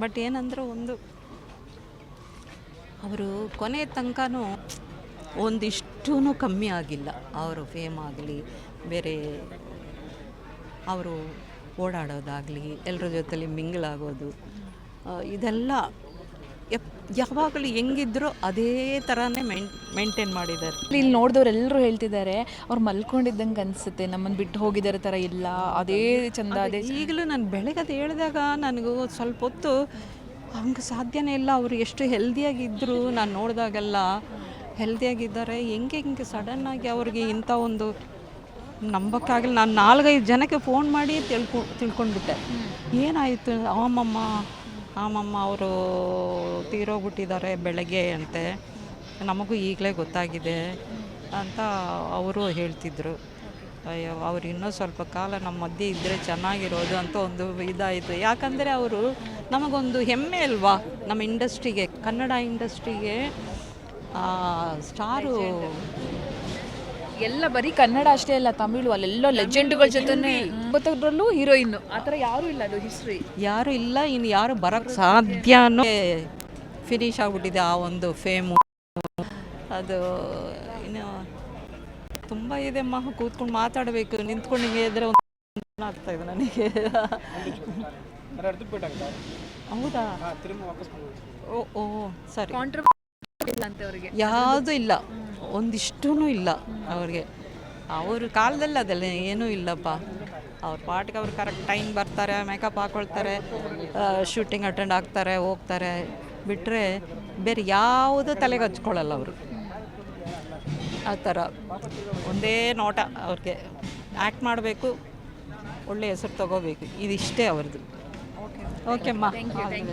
But ಏನಂದ್ರೆ ಒಂದು ಅವರು ಕೊನೆ ತನಕನೂ ಒಂದಿಷ್ಟೂ ಕಮ್ಮಿ ಆಗಿಲ್ಲ. ಅವರು ಫೇಮ್ ಆಗಲಿ, ಬೇರೆ ಅವರು ಓಡಾಡೋದಾಗಲಿ ಎಲ್ಲರ ಜೊತೆಲಿ ಮಿಂಗಲಾಗೋದು ಇದೆಲ್ಲ ಎಪ್ ಯಾವಾಗಲೂ ಹೆಂಗಿದ್ರು ಅದೇ ಥರನೇ ಮೇನ್ ಮೇಂಟೈನ್ ಮಾಡಿದ್ದಾರೆ. ಇಲ್ಲಿ ನೋಡಿದವ್ರು ಎಲ್ಲರೂ ಹೇಳ್ತಿದ್ದಾರೆ ಅವ್ರು ಮಲ್ಕೊಂಡಿದ್ದಂಗೆ ಅನಿಸುತ್ತೆ ನಮ್ಮನ್ನು ಬಿಟ್ಟು ಹೋಗಿದ್ದಾರೆ ಥರ ಇಲ್ಲ ಅದೇ ಚಂದ ಅದೇ ಈಗಲೂ ನಾನು ಬೆಳಗ್ಗೆ ಹೇಳಿದಾಗ ನನಗೂ ಸ್ವಲ್ಪ ಹೊತ್ತು ಹಂಗೆ ಸಾಧ್ಯನೇ ಇಲ್ಲ ಅವರು ಎಷ್ಟು ಹೆಲ್ದಿಯಾಗಿದ್ದರು ನಾನು ನೋಡಿದಾಗೆಲ್ಲ ಹೆಲ್ದಿಯಾಗಿದ್ದಾರೆ ಹೆಂಗೆ ಹಿಂಗೆ ಸಡನ್ನಾಗಿ ಅವ್ರಿಗೆ ಇಂಥ ಒಂದು ನಂಬಕ್ಕಾಗಲ್ಲ. ನಾನು ನಾಲ್ಕೈದು ಜನಕ್ಕೆ ಫೋನ್ ಮಾಡಿ ತಿಳ್ಕೊ ತಿಳ್ಕೊಂಡ್ಬಿಟ್ಟೆ. ಏನಾಯಿತು ಆಮಮ್ಮ ಆಮಮ್ಮ ಅವರು ತೀರೋಗ್ಬಿಟ್ಟಿದ್ದಾರೆ ಬೆಳಗ್ಗೆ ಅಂತೆ. ನಮಗೂ ಈಗಲೇ ಗೊತ್ತಾಗಿದೆ ಅಂತ ಅವರು ಹೇಳ್ತಿದ್ರು. ಅಯ್ಯೋ, ಅವ್ರು ಇನ್ನೂ ಸ್ವಲ್ಪ ಕಾಲ ನಮ್ಮ ಮಧ್ಯೆ ಇದ್ದರೆ ಚೆನ್ನಾಗಿರೋದು ಅಂತ ಒಂದು ಇದಾಯಿತು. ಯಾಕಂದರೆ ಅವರು ನಮಗೊಂದು ಹೆಮ್ಮೆ ಅಲ್ವಾ? ನಮ್ಮ ಇಂಡಸ್ಟ್ರಿಗೆ, ಕನ್ನಡ ಇಂಡಸ್ಟ್ರಿಗೆ ಸ್ಟಾರು ಎಲ್ಲ ಬರೀ ಕನ್ನಡ ಅಷ್ಟೇ ಅಲ್ಲ ತಮಿಳು ಅಲ್ಲೆಲ್ಲ ಲೆಜೆಂಡ್ಗಳ ಜೊತೆ ಒಂಬತ್ತರಲ್ಲೂ ಹೀರೋಯಿನ್ ಆ ಥರ ಯಾರೂ ಇಲ್ಲ ಅದು ಹಿಸ್ಟ್ರಿ ಯಾರು ಇಲ್ಲ ಇನ್ನು ಯಾರು ಬರೋಕ್ಕೆ ಸಾಧ್ಯನೋ ಫಿನಿಶ್ ಆಗ್ಬಿಟ್ಟಿದೆ ಆ ಒಂದು ಫೇಮು ಅದು ಇನ್ನು ತುಂಬ ಇದೆ ಮಾ ಕೂತ್ಕೊಂಡು ಮಾತಾಡಬೇಕು ನಿಂತ್ಕೊಂಡು ಹಿಂಗೆ ಇದ್ರೆ ಒಂದು ಆಗ್ತಾ ಇದೆ ನನಗೆ. ಹೌದಾ? ಓ ಓ ಸರಿ. ಇಲ್ಲ ಅಂತ ಅವರಿಗೆ. ಯಾವುದೂ ಇಲ್ಲ. ಒಂದಿಷ್ಟೂ ಇಲ್ಲ ಅವ್ರಿಗೆ. ಅವ್ರ ಕಾಲದಲ್ಲಿ ಅದೆಲ್ಲ ಏನೂ ಇಲ್ಲಪ್ಪ. ಅವ್ರ ಪಾಟಿಗೆ ಅವ್ರು ಕರೆಕ್ಟ್ ಟೈಮ್ ಬರ್ತಾರೆ ಮೇಕಪ್ ಹಾಕೊಳ್ತಾರೆ ಶೂಟಿಂಗ್ ಅಟೆಂಡ್ ಆಗ್ತಾರೆ ಹೋಗ್ತಾರೆ. ಬಿಟ್ಟರೆ ಬೇರೆ ಯಾವುದೂ ತಲೆಗೆ ಹಚ್ಕೊಳ್ಳಲ್ಲ ಅವರು. ಆ ಥರ. ಒಂದೇ ನೋಟ ಅವ್ರಿಗೆ. ಆ್ಯಕ್ಟ್ ಮಾಡಬೇಕು ಒಳ್ಳೆ ಹೆಸರು ತಗೋಬೇಕು. ಇದಿಷ್ಟೇ ಅವ್ರದ್ದು. ಓಕೆಮ್ಮ